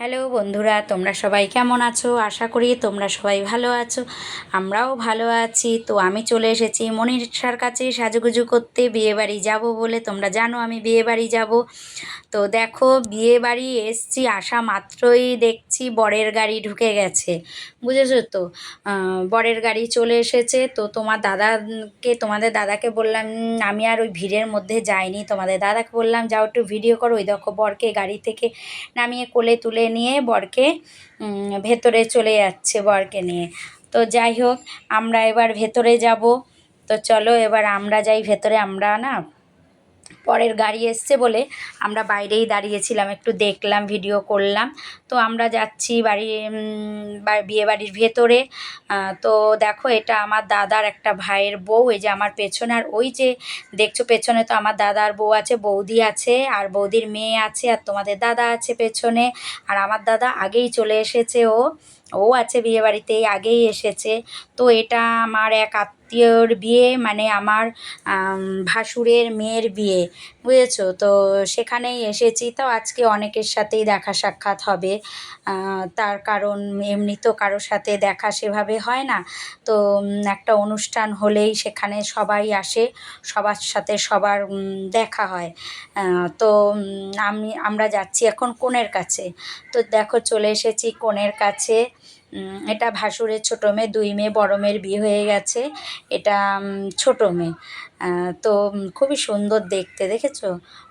Hello বন্ধুরা, তোমরা সবাই কেমন আছো? আশা করি তোমরা সবাই ভালো আছো, আমরাও ভালো আছি। তো আমি চলে এসেছি মনীষার কাছে সাজুগুজু করতে বিয়েবাড়ি যাব বলে। তোমরা জানো আমি বিয়েবাড়ি যাব। তো দেখো বিয়েবাড়ি এসছি, আসা মাত্রই দেখছি বরের গাড়ি ঢুকে গেছে। বুঝেছ তো? বরের গাড়ি চলে এসেছে। তো তোমার দাদাকে, তোমাদের দাদাকে বললাম আমি আর ওই ভিড়ের মধ্যে যাইনি। তোমাদের দাদাকে বললাম, যাও একটু ভিডিও করো। ওই দেখো বরকে গাড়ি থেকে নামিয়ে কোলে তুলে নিয়ে বরকে ভেতরে চলে যাচ্ছে বরকে নিয়ে। তো যাই হোক, আমরা এবার ভেতরে যাব। তো চলো এবার আমরা যাই ভেতরে, আমরা না পরের গাড়ি এসছে বলে আমরা বাইরেই দাঁড়িয়েছিলাম, একটু দেখলাম ভিডিও করলাম। তো আমরা যাচ্ছি বাড়ি বিয়ে বাড়ির ভেতরে। তো দেখো এটা আমার দাদার একটা ভাইয়ের বউ, এই যে আমার পেছনে, আর ওই যে দেখছ পেছনে তো আমার দাদার বউ আছে, বৌদি আছে, আর বৌদির মেয়ে আছে, আর তোমাদের দাদা আছে পেছনে, আর আমার দাদা আগেই চলে এসেছে ও। ও আছে বিয়ে বাড়িতেই আগেই এসেছে। তো এটা আমার এক আত্মীয়র বিয়ে মানে আমার ভাসুরের মেয়ের বিয়ে, বুঝেছ? তো সেখানেই এসেছি। তো আজকে অনেকের সাথেই দেখা সাক্ষাৎ হবে। তার কারণ এমনি তো কারোর সাথে দেখা সেভাবে হয় না। তো একটা অনুষ্ঠান হলেই সেখানে সবাই আসে, সবার সাথে সবার দেখা হয়। তো আমি, আমরা যাচ্ছি এখন কনের কাছে। তো দেখো, চলে এসেছি কনের কাছে। এটা ভাসুরের ছোটো মেয়ে দুই মেয়ে বড় মেয়ের বিয়ে হয়ে গেছে। এটা ছোট মেয়ে। তো খুবই সুন্দর দেখতে, দেখেছ?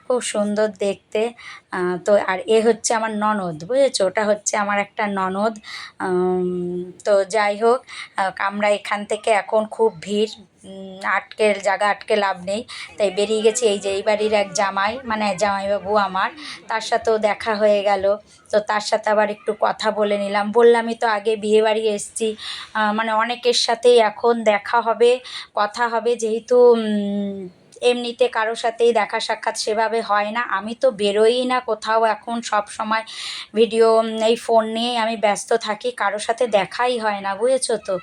খুব সুন্দর দেখতে। তো, আর এ হচ্ছে আমার ননদ, বুঝেছ? ওটা হচ্ছে আমার একটা ননদ। তো, যাই হোক আমরা এখান থেকে এখন খুব ভিড় আটকে, জায়গা আটকে লাভ নেই। তাই বেরিয়ে গেছি এই যে, এই বাড়ির এক জামাই মানে জামাইবাবু আমার। তার সাথেও দেখা হয়ে গেল। তো, তার সাথে আবার একটু কথা বলে নিলাম। বললামই তো আগে বিয়ে বাড়ি এসছি। মানে অনেকের সাথেই এখন দেখা হবে, কথা হবে। যেহেতু এমনিতে কারোর সাথেই দেখা সাক্ষাৎ সেভাবে হয় না। আমি তো বেরোই না কোথাও এখন সব সময় ভিডিও, এই ফোন নিয়েই আমি ব্যস্ত থাকি। কারোর সাথে দেখাই হয় না, বুঝেছ তো?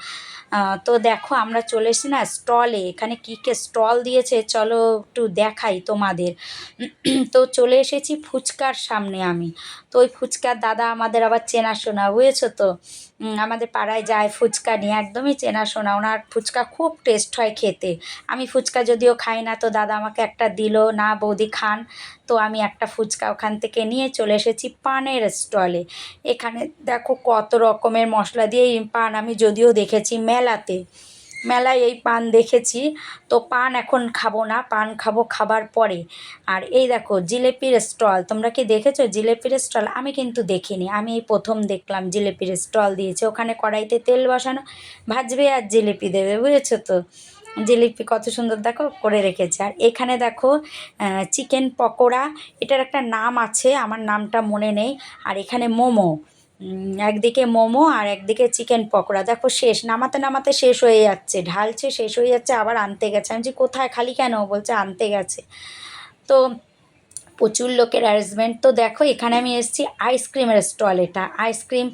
তো দেখো, আমরা চলে এসেছি না স্টলে এখানে কী কে স্টল দিয়েছে, চলো একটু দেখাই তোমাদের। তো চলে এসেছি ফুচকার সামনে আমি। তো ওই ফুচকার দাদা আমাদের আবার চেনাশোনা বুঝেছ তো? আমাদের পাড়ায় যায় ফুচকা নিয়ে, একদমই চেনাশোনা ওনার ফুচকা খুব টেস্ট হয় খেতে। আমি ফুচকা যদিও খাই না, তো দাদা আমাকে একটা দিল, না বৌদি, খান। তো আমি একটা ফুচকা ওখান থেকে নিয়ে চলে এসেছি পানের স্টলে এখানে দেখো কত রকমের মশলা দিয়ে পান আমি যদিও দেখেছি মেলাতে। মেলায় এই পান দেখেছি। তো পান এখন খাব না, পান খাব খাবার পরে। আর এই দেখো, জিলেপির স্টল, তোমরা কি দেখেছ জিলেপির স্টল? আমি কিন্তু দেখিনি, আমি এই প্রথম দেখলাম জিলেপির স্টল দিয়েছে। ওখানে কড়াইতে তেল বসানো, ভাজবে আর জিলিপি দেবে, বুঝেছ তো? জিলিপি কত সুন্দর, দেখো, করে রেখেছে। আর এখানে দেখো চিকেন পকোড়া, এটার একটা নাম আছে, আমার নামটা মনে নেই। আর এখানে মোমো একদিকে মোমো আর একদিকে চিকেন পকোড়া। দেখো শেষ, নামাতে নামাতে শেষ হয়ে যাচ্ছে, ঢালছে শেষ হয়ে যাচ্ছে, আবার আনতে গেছে। আমি যে কোথায়, খালি কেন? বলছে আনতে গেছে। তো প্রচুর লোকের অ্যারেঞ্জমেন্ট তো দেখো, এখানে আমি এসেছি আইসক্রিমের স্টল এটা আইসক্রিম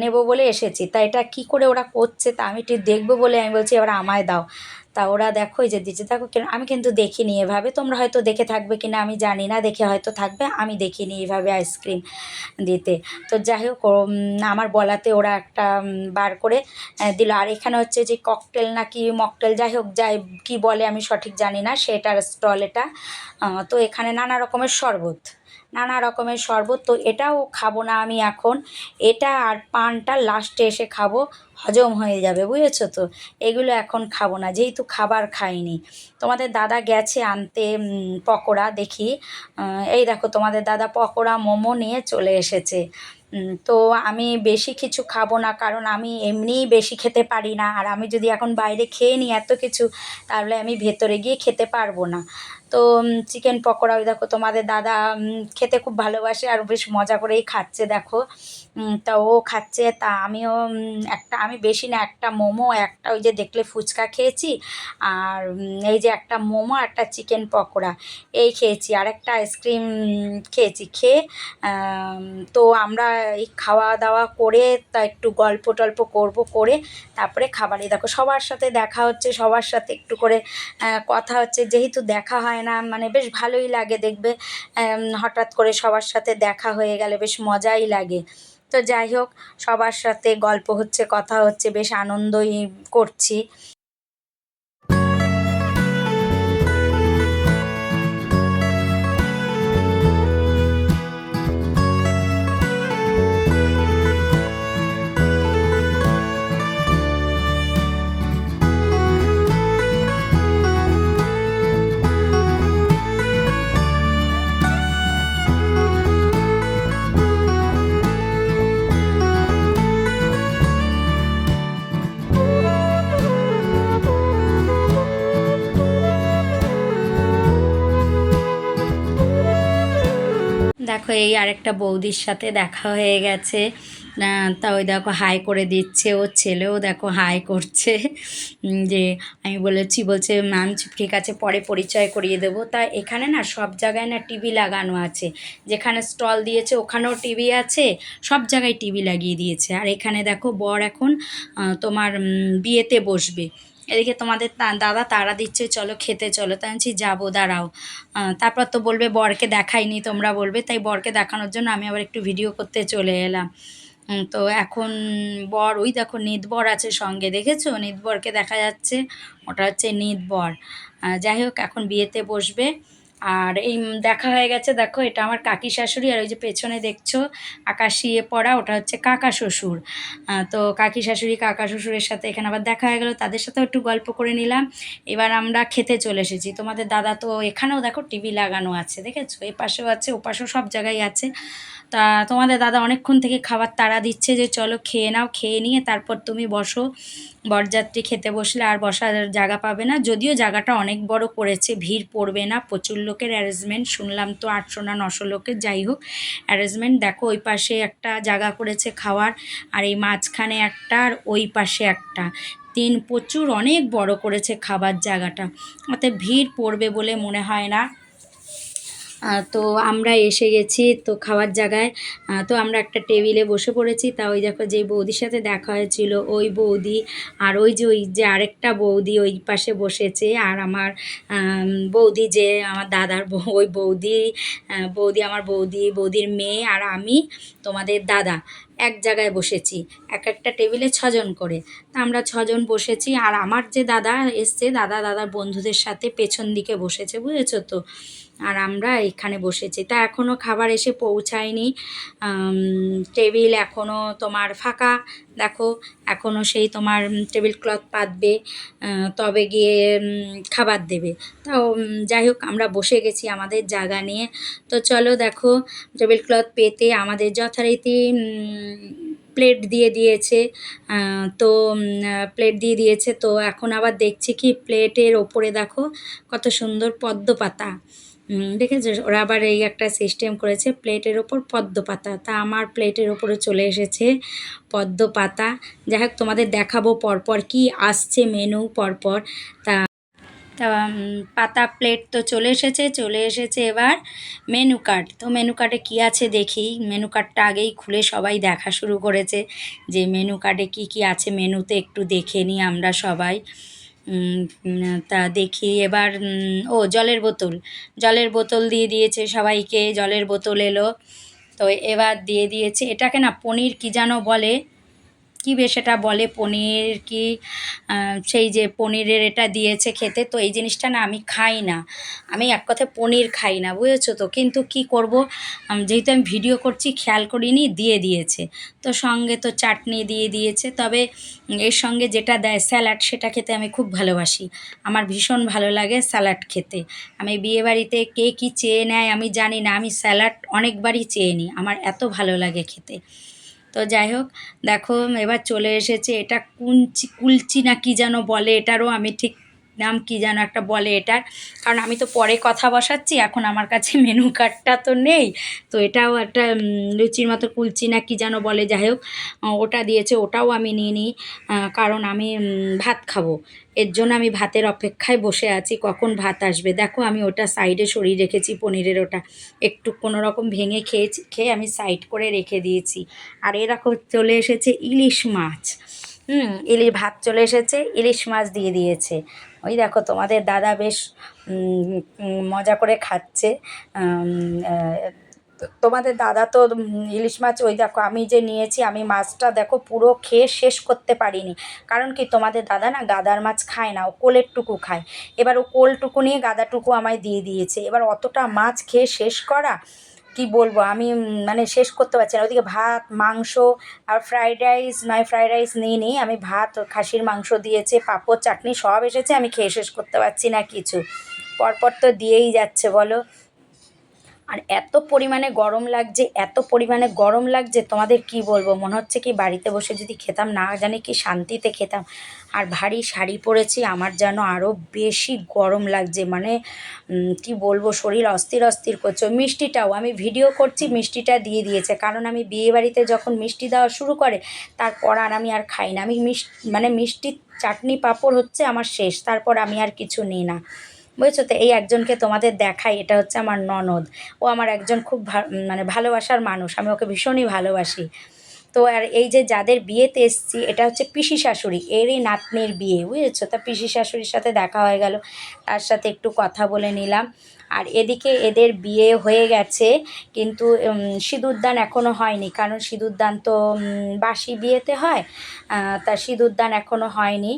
নেব বলে এসেছি। তা এটা কী করে ওরা করছে তা আমি একটু দেখব বলে আমি বলছি এবার আমায় দাও। তা ওরা দেখো যে দিচ্ছে। দেখো কেন- আমি কিন্তু দেখিনি এভাবে। তোমরা হয়তো দেখে থাকবে কি না আমি জানি না। দেখে হয়তো থাকবে। আমি দেখিনি এভাবে আইসক্রিম দিতে। তো যাই হোক আমার বলাতে ওরা একটা বার করে দিল। আর এখানে হচ্ছে যে ককটেল না কি মকটেল যাই হোক, যাই কি বলে আমি সঠিক জানি না। সেটার স্টল এটা। তো এখানে নানা রকমের শরবত। নানা রকমের শরবত, তো এটাও খাব না আমি এখন। এটা আর পানটা লাস্টে এসে খাব, হজম হয়ে যাবে, বুঝেছ তো? এগুলো এখন খাব না, যেহেতু খাবার খাইনি। তোমাদের দাদা গেছে আনতে পকোড়া দেখি। এই দেখো তোমাদের দাদা পকোড়া মোমো নিয়ে চলে এসেছে। তো আমি বেশি কিছু খাব না, কারণ আমি এমনিই বেশি খেতে পারি না। আর আমি যদি এখন বাইরে খেয়ে নিই এত কিছু, তাহলে আমি ভেতরে গিয়ে খেতে পারব না। তো চিকেন পকোড়া, ওই দেখো তোমাদের দাদা খেতে খুব ভালোবাসে আর বেশ মজা করেই খাচ্ছে, দেখো। তা ও খাচ্ছে, তা আমিও একটা, আমি বেশি না, একটা মোমো, একটা ওই যে দেখলে ফুচকা খেয়েছি, আর এই যে একটা মোমো একটা চিকেন পকোড়া, এই খেয়েছি। আর একটা আইসক্রিম খেয়েছি। খেয়ে তো আমরা এই খাওয়া দাওয়া করে তা একটু গল্প টল্প করব করে তারপরে খাবারে দেখো। সবার সাথে দেখা হচ্ছে, সবার সাথে একটু করে কথা হচ্ছে। যেহেতু দেখা হয় না মানে বেশ ভালোই লাগে দেখবে হঠাৎ করে সবার সাথে দেখা হয়ে গেলে বেশ মজাই লাগে। তো যাই হোক, সবার সাথে গল্প হচ্ছে, কথা হচ্ছে, বেশ আনন্দই করছি। দেখো এই আরেকটা বৌদির সাথে দেখা হয়ে গেছে। তা ওই দেখো হাই করে দিচ্ছে। ওর ছেলেও দেখো হাই করছে। যে আমি বলেছি, বলছে ম্যাম ঠিক আছে, পরে পরিচয় করিয়ে দেবো। তা এখানে না সব জায়গায় না টিভি লাগানো আছে। যেখানে স্টল দিয়েছে, ওখানেও টিভি আছে, সব জায়গায় টিভি লাগিয়ে দিয়েছে। আর এখানে দেখো বর এখন তোমার বিয়েতে বসবে। এদিকে তোমাদের দাদা তারা দিচ্ছে, চলো খেতে, চলো। তাই আমি যাব, দাঁড়াও। তারপর তো বলবে বরকে দেখাইনি, তোমরা বলবে। তাই বরকে দেখানোর জন্য আমি আবার একটু ভিডিও করতে চলে এলাম। তো এখন বর, ওই দেখো নিদবর আছে সঙ্গে, দেখেছ? নিদবরকে দেখা যাচ্ছে, ওটা হচ্ছে নিদবর যাই হোক, এখন বিয়েতে বসবে। আর এই দেখা হয়ে গেছে, দেখো এটা আমার কাকি শাশুড়ি আর ওই যে পেছনে দেখছ আকাশিয়ে পড়া, ওটা হচ্ছে কাকা শ্বশুর। তো কাকি শাশুড়ি, কাকা শ্বশুরের সাথে এখানে আবার দেখা হয়ে গেলো, তাদের সাথেও একটু গল্প করে নিলাম। এবার আমরা খেতে চলে এসেছি। তোমাদের দাদা তো এখানেও দেখো টিভি লাগানো আছে, দেখেছ? এ পাশেও আছে, ও পাশেও সব জায়গায় আছে। তা তোমাদের দাদা অনেকক্ষণ থেকে খাবার তাড়া দিচ্ছে যে, চলো খেয়ে নাও, খেয়ে নিয়ে তারপর তুমি বসো। বরযাত্রী খেতে বসলে আর বসার জায়গা পাবে না। যদিও জায়গাটা অনেক বড় করেছে ভিড় পড়বে না। প্রচুর লোকের অ্যারেঞ্জমেন্ট শুনলাম তো আটশো না নশো লোকের, যাই হোক। অ্যারেঞ্জমেন্ট দেখো, ওই পাশে একটা জায়গা করেছে খাওয়ার, আর এই মাঝখানে একটা, আর ওই পাশে একটা। তিন, প্রচুর অনেক বড় করেছে খাবার জায়গাটা। অতএব ভিড় পড়বে বলে মনে হয় না। তো আমরা এসে গেছি তো খাওয়ার জায়গায়। তো আমরা একটা টেবিলে বসে পড়েছি। তা ওই দেখো যে বৌদির সাথে দেখা হয়েছিল, ওই বৌদি আর ওই যে ওই যে আরেকটা বৌদি ওই পাশে বসেছে। আর আমার বৌদি যে আমার দাদার ওই বৌদি বৌদি আমার বৌদি, বৌদির মেয়ে আর আমি তোমাদের দাদা। এক জায়গায় বসেছি, এক একটা টেবিলে ছজন করে। তা আমরা ছজন বসেছি, আর আমার যে দাদা এসছে, দাদা দাদার বন্ধুদের সাথে পেছন দিকে বসেছে, বুঝেছ তো? আর আমরা এখানে বসেছি। তা এখনও খাবার এসে পৌঁছায়নি। টেবিল এখনও তোমার ফাঁকা। দেখো এখনও সেই তোমার টেবিল ক্লথ পাতবে তবে গিয়ে খাবার দেবে। তাও যাই হোক, আমরা বসে গেছি আমাদের জায়গা নিয়ে। তো চলো দেখো টেবিল ক্লথ পেতে আমাদের যথারীতি প্লেট দিয়ে দিয়েছে। তো প্লেট দিয়ে দিয়েছে। তো এখন আবার দেখছি কি প্লেটের ওপরে দেখো, কত সুন্দর পদ্ম পাতা দেখেছ ওরা আবার এই একটা সিস্টেম করেছে প্লেটের ওপর পদ্ম পাতা। তা আমার প্লেটের ওপরে চলে এসেছে পদ্ম পাতা। যাই হোক, তোমাদের দেখাবো পরপর কি আসছে মেনু পরপর। তা তা পাতা প্লেট তো চলে এসেছে চলে এসেছে এবার মেনু কার্ড তো মেনু কার্ডে কী আছে দেখি। মেনু কার্ডটা আগেই খুলে সবাই দেখা শুরু করেছে যে মেনু কার্ডে কি কি আছে? মেনুতে একটু দেখে নিই আমরা সবাই। তা দেখি এবার ও জলের বোতল। জলের বোতল দিয়ে দিয়েছে সবাইকে, জলের বোতল এলো। তো এবার দিয়ে দিয়েছে, এটাকে না পনির কি যেন বলে কি বেশ এটা বলে পনির কি সেই যে পনিরের এটা দিয়েছে খেতে, তো এই জিনিসটা না আমি খাই না। আমি এক কথায় পনির খাই না, বুঝেছ তো? কিন্তু কি করব? যেহেতু আমি ভিডিও করছি, খেয়াল করিনি, দিয়ে দিয়েছে। তো সঙ্গে তো চাটনি দিয়ে দিয়েছে, তবে এর সঙ্গে যেটা দেয় স্যালাড, সেটা খেতে আমি খুব ভালোবাসি। আমার ভীষণ ভালো লাগে স্যালাড খেতে। আমি বিয়েবাড়িতে কে কী চেয়ে নেয় আমি জানি না, আমি স্যালাড অনেকবারই চেয়ে নিই আমার এত ভালো লাগে খেতে। তো যাই হোক, দেখো এবার চলে এসেছে, এটা কুঞ্চি কুলচি না কি যেন বলে, এটারও আমি ঠিক নাম কি যেন একটা বলে এটার। কারণ আমি তো পরে কথা বসাচ্ছি, এখন আমার কাছে মেনু কার্ডটা তো নেই। তো এটাও একটা লুচির মতো কুলচি না কি যেন বলে, যাই হোক ওটা দিয়েছে, ওটাও আমি নিয়ে নিই কারণ আমি ভাত খাব। এর জন্য আমি ভাতের অপেক্ষায় বসে আছি, কখন ভাত আসবে? দেখো, আমি ওটা সাইডে সরিয়ে রেখেছি পনিরের ওটা। একটু কোনো রকম ভেঙে খেয়েছি, খেয়ে আমি সাইড করে রেখে দিয়েছি। আর এরকম চলে এসেছে ইলিশ মাছ। হুম, ইলিশ ভাত চলে এসেছে, ইলিশ মাছ দিয়ে দিয়েছে। ওই দেখো তোমাদের দাদা বেশ মজা করে খাচ্ছে। তোমাদের দাদা তো ইলিশ মাছ ওই দেখো আমি যে নিয়েছি, আমি মাছটা দেখো পুরো খেয়ে শেষ করতে পারিনি। কারণ কি তোমাদের দাদা না গাদার মাছ খায় না, ও কোলের টুকু খায়। এবার ও কোলটুকু নিয়ে গাদাটুকু আমায় দিয়ে দিয়েছে। এবার অতটা মাছ খেয়ে শেষ করা কি বলব? আমি মানে শেষ করতে পারছি না। ওদিকে ভাত, মাংস আর ফ্রাইড রাইস নয় ফ্রাইড রাইস নিয়ে নিই। আমি ভাত, খাসির মাংস দিয়েছে, পাঁপড়, চাটনি সব এসেছে। আমি খেয়ে শেষ করতে পারছি না কিছু। পরপর তো দিয়েই যাচ্ছে, বলো। আর এত পরিমাণে গরম লাগছে, এত পরিমাণে গরম লাগছে, তোমাদের কি বলব? মনে হচ্ছে কি বাড়িতে বসে যদি খেতাম, না জানি কি শান্তিতে খেতাম। আর ভারী শাড়ি পরেছি, আমার যেন আরও বেশি গরম লাগছে। মানে কি বলব, শরীর অস্থির অস্থির করছে। মিষ্টিটাও, আমি ভিডিও করছি, মিষ্টিটা দিয়ে দিয়েছে। কারণ আমি বিয়ে বাড়িতে যখন মিষ্টি দেওয়া শুরু করে, তারপর আর আমি আর খাই না। আমি মিষ্টি মানে মিষ্টির চাটনি পাঁপড় হচ্ছে আমার শেষ, তারপর আমি আর কিছু নিই না। বুঝেছ? তো এই একজনকে তোমাদের দেখাই, এটা হচ্ছে আমার ননদ। ও আমার একজন খুব মানে ভালোবাসার মানুষ, আমি ওকে ভীষণই ভালোবাসি। তো আর এই যে যাদের বিয়েতে এসছি, এটা হচ্ছে পিসি শাশুড়ি, এরই নাতনির বিয়ে, বুঝেছ? তা পিসি শাশুড়ির সাথে দেখা হয়ে গেল, তার সাথে একটু কথা বলে নিলাম। আর এদিকে এদের বিয়ে হয়ে গেছে, কিন্তু সিঁদুরদান এখনও হয়নি, কারণ সিঁদুরদান তো বাসি বিয়েতে হয় তা সিঁদুরদান এখনও হয়নি,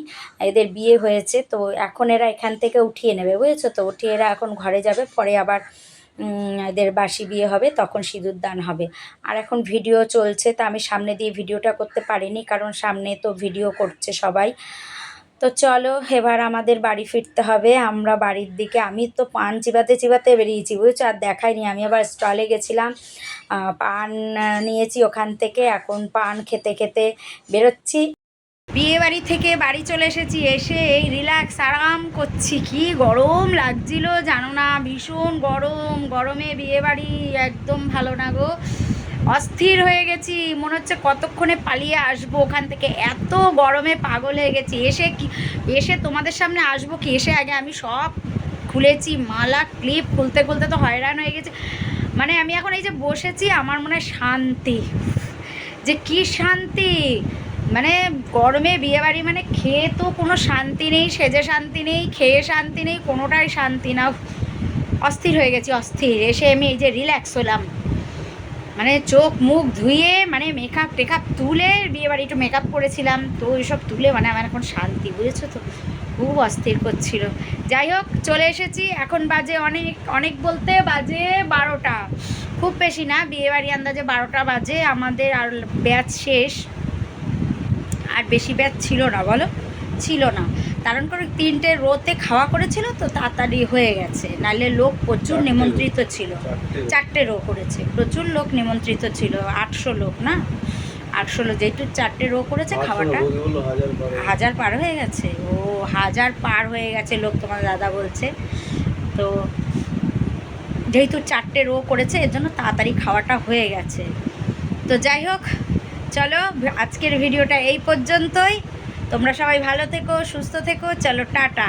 এদের বিয়ে হয়েছে, তো এখন এরা এখান থেকে উঠিয়ে নেবে, বুঝেছ? তো উঠিয়ে এরা এখন ঘরে যাবে, পরে আবার এদের বাসি বিয়ে হবে, তখন সিঁদুর দান হবে। আর এখন ভিডিও চলছে, তা আমি সামনে দিয়ে ভিডিওটা করতে পারিনি, কারণ সামনে তো ভিডিও করছে সবাই। তো চলো, এবার আমাদের বাড়ি ফিরতে হবে। আমরা বাড়ির দিকে, আমি তো পান চিবাতে চিবাতে বেরিয়েছি, বুঝেছ? আর দেখাইনি, আমি আবার স্টলে গেছিলাম। পান নিয়েছি ওখান থেকে, এখন পান খেতে খেতে বেরোচ্ছি। বিয়ে বাড়ি থেকে বাড়ি চলে এসেছি, এসে এই রিল্যাক্স আরাম করছি। কি গরম লাগছিল জানো না? ভীষণ গরম, গরমে বিয়ে বাড়ি একদম ভালো না গো। অস্থির হয়ে গেছি, মনে হচ্ছে কতক্ষণে পালিয়ে আসব ওখান থেকে। এত গরমে পাগল হয়ে গেছি। এসে কি, এসে তোমাদের সামনে আসব কি? এসে আগে আমি সব খুলেছি, মালা ক্লিপ খুলতে খুলতে তো হয়রান হয়ে গেছি। মানে আমি এখন এই যে বসেছি, আমার মনে শান্তি। যে কি শান্তি? মানে গরমে বিয়েবাড়ি মানে খেয়ে তো কোনো শান্তি নেই, সেজে শান্তি নেই, খেয়ে শান্তি নেই, কোনোটাই শান্তি না। অস্থির হয়ে গেছি, অস্থির। এসে আমি এই যে রিল্যাক্স হলাম। মানে চোখ মুখ ধুয়ে মানে মেকআপ টেকআপ তুলে বিয়েবাড়ি একটু মেকআপ করেছিলাম। তো এইসব তুলে মানে আমার এখন শান্তি, বুঝেছ তো? খুব অস্থির করছিল। যাই হোক, চলে এসেছি। এখন বাজে অনেক অনেক বলতে বাজে বারোটা। খুব বেশি না, বিয়েবাড়ি আন্দাজে বারোটা বাজে। আমাদের আর ব্যাচ শেষ। আর বেশি ব্যাচ ছিল না বলো? ছিল না। কারণ করে তিনটে রোতে খাওয়া করেছিল তো তাড়াতাড়ি হয়ে গেছে। নাহলে লোক প্রচুর নিমন্ত্রিত ছিল। চারটে রো করেছে। প্রচুর লোক নিমন্ত্রিত ছিল। আটশো লোক না? আটশো লোক যেহেতু চারটে রো করেছে খাওয়াটা। হাজার পার হয়ে গেছে। ও হাজার পার হয়ে গেছে লোক তোমার দাদা বলছে। তো যেহেতু চারটে রো করেছে এর জন্য তাড়াতাড়ি খাওয়াটা হয়ে গেছে। তো যাই হোক চলো আজকের ভিডিওটা এই পর্যন্তই। তোমরা সবাই ভালো থেকো সুস্থ থেকো চলো টাটা।